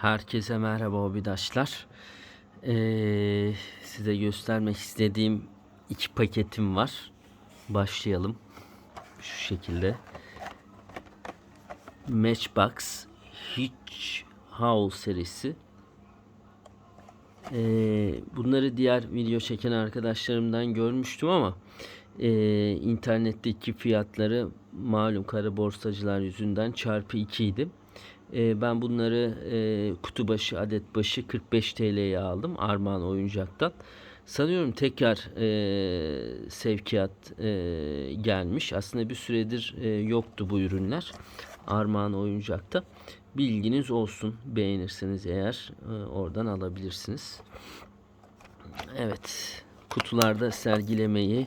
Herkese merhaba hobidaşlar. Ee, size göstermek istediğim iki paketim var. Başlayalım. Şu şekilde. Matchbox Hitch Howl serisi. Ee, bunları diğer video çeken arkadaşlarımdan görmüştüm ama e, internetteki fiyatları malum kara borsacılar yüzünden çarpı 2 idi. E, ben bunları e, kutu başı adet başı 45 TL'ye aldım Armağan Oyuncak'tan. Sanıyorum tekrar e, sevkiyat e, gelmiş. Aslında bir süredir e, yoktu bu ürünler Armağan Oyuncak'ta. Bilginiz olsun. Beğenirseniz eğer e, oradan alabilirsiniz. Evet. Kutularda sergilemeyi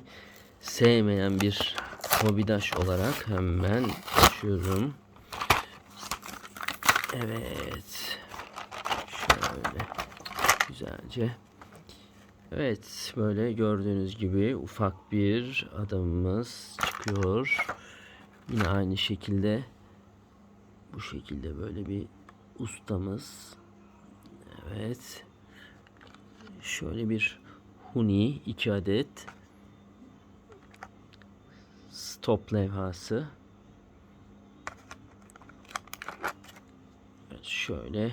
sevmeyen bir hobidaş olarak hemen açıyorum. Evet. Şöyle güzelce. Evet, böyle gördüğünüz gibi ufak bir adamımız çıkıyor. Yine aynı şekilde bu şekilde böyle bir ustamız. Evet. Şöyle bir huni iki adet. Stop levhası. Evet, şöyle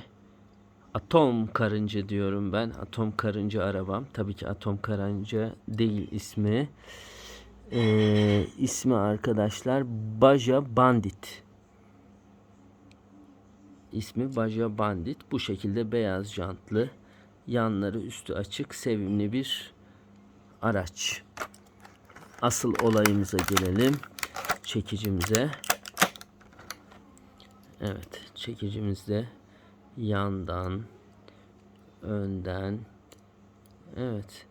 atom karınca diyorum ben. Atom karınca arabam. Tabii ki atom karınca değil ismi. Ee, ismi arkadaşlar Baja Bandit. İsmi Baja Bandit. Bu şekilde beyaz jantlı, yanları üstü açık, sevimli bir araç. Asıl olayımıza gelelim. Çekicimize. Evet, çekicimizde yandan, önden. Evet.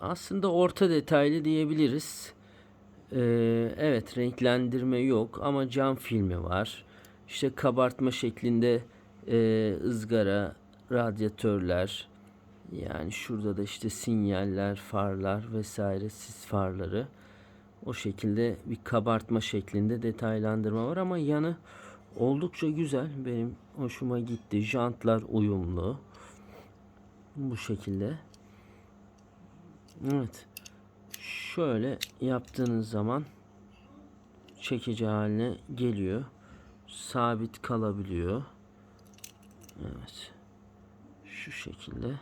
Aslında orta detaylı diyebiliriz. Ee, evet, renklendirme yok ama cam filmi var. İşte kabartma şeklinde e, ızgara, radyatörler. Yani şurada da işte sinyaller, farlar vesaire sis farları. O şekilde bir kabartma şeklinde detaylandırma var ama yanı oldukça güzel. Benim hoşuma gitti. Jantlar uyumlu. Bu şekilde. Evet. Şöyle yaptığınız zaman çekici haline geliyor. Sabit kalabiliyor. Evet. Şu şekilde.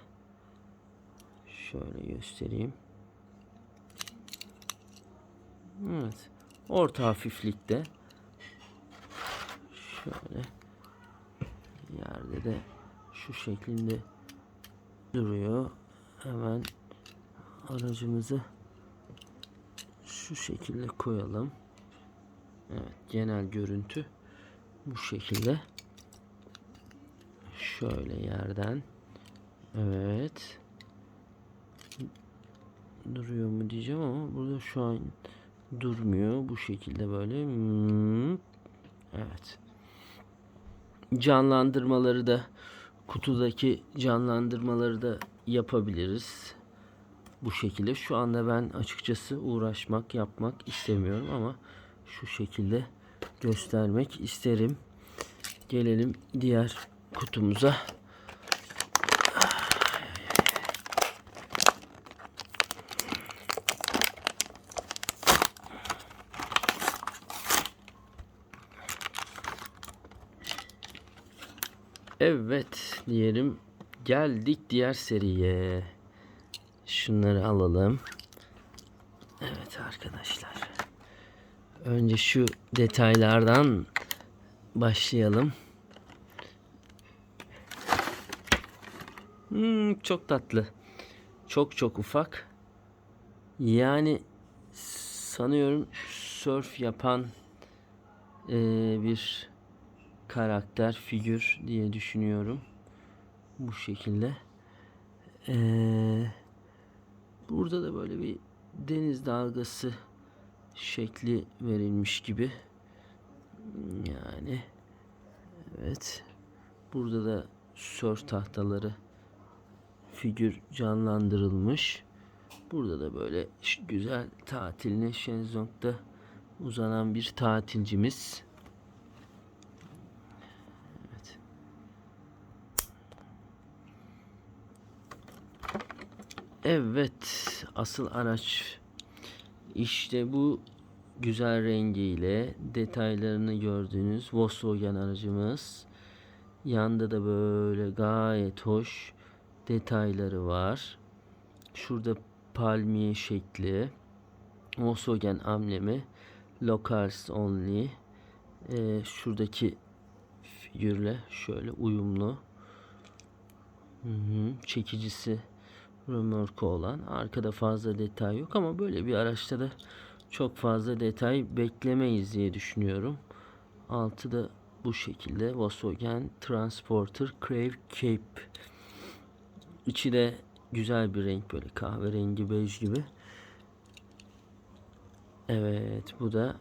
Şöyle göstereyim. Evet. Orta hafiflikte. Şöyle. Yerde de şu şekilde duruyor. Hemen aracımızı şu şekilde koyalım. Evet, genel görüntü bu şekilde. Şöyle yerden. Evet. Duruyor mu diyeceğim ama burada şu an durmuyor. Bu şekilde böyle. Hmm. Evet. Canlandırmaları da kutudaki canlandırmaları da yapabiliriz. Bu şekilde. Şu anda ben açıkçası uğraşmak, yapmak istemiyorum ama şu şekilde göstermek isterim. Gelelim diğer kutumuza. Evet diyelim geldik diğer seriye. Şunları alalım. Evet arkadaşlar. Önce şu detaylardan başlayalım. Hmm, çok tatlı. Çok çok ufak. Yani sanıyorum surf yapan e, bir karakter, figür diye düşünüyorum. Bu şekilde. Ee, burada da böyle bir deniz dalgası şekli verilmiş gibi. Yani evet. Burada da surf tahtaları figür canlandırılmış. Burada da böyle güzel tatilini şezlongda uzanan bir tatilcimiz. Evet, asıl araç işte bu güzel rengiyle detaylarını gördüğünüz Volkswagen aracımız. Yanda da böyle gayet hoş detayları var. Şurada palmiye şekli. Volkswagen amblemi. Locals only. Ee, şuradaki figürle şöyle uyumlu. Hı hı, çekicisi römorku olan. Arkada fazla detay yok ama böyle bir araçta da çok fazla detay beklemeyiz diye düşünüyorum. Altı da bu şekilde Volkswagen Transporter Crave Cape. İçi de güzel bir renk böyle kahverengi bej gibi. Evet bu da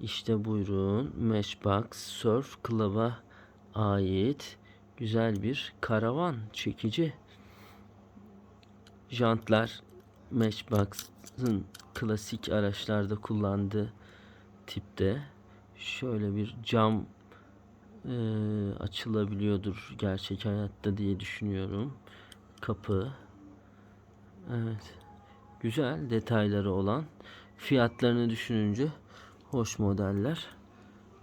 işte buyurun Matchbox Surf Club'a ait güzel bir karavan çekici. Jantlar Matchbox'ın klasik araçlarda kullandığı tipte. Şöyle bir cam e, açılabiliyordur gerçek hayatta diye düşünüyorum. Kapı. Evet. Güzel detayları olan. Fiyatlarını düşününce hoş modeller.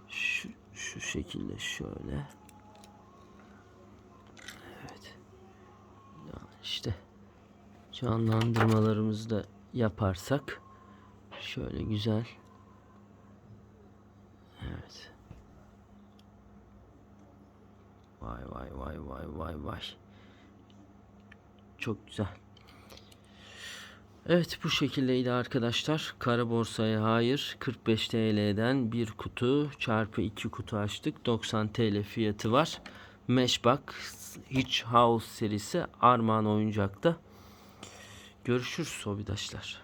Şu, şu şekilde şöyle. Evet. İşte canlandırmalarımızı da yaparsak şöyle güzel. Evet. Vay vay vay vay vay vay. Çok güzel. Evet bu şekildeydi arkadaşlar. Kara borsaya hayır 45 TL'den bir kutu çarpı iki kutu açtık. 90 TL fiyatı var. Matchbox Hitch House serisi Armağan oyuncakta. Görüşürüz sobidaşlar.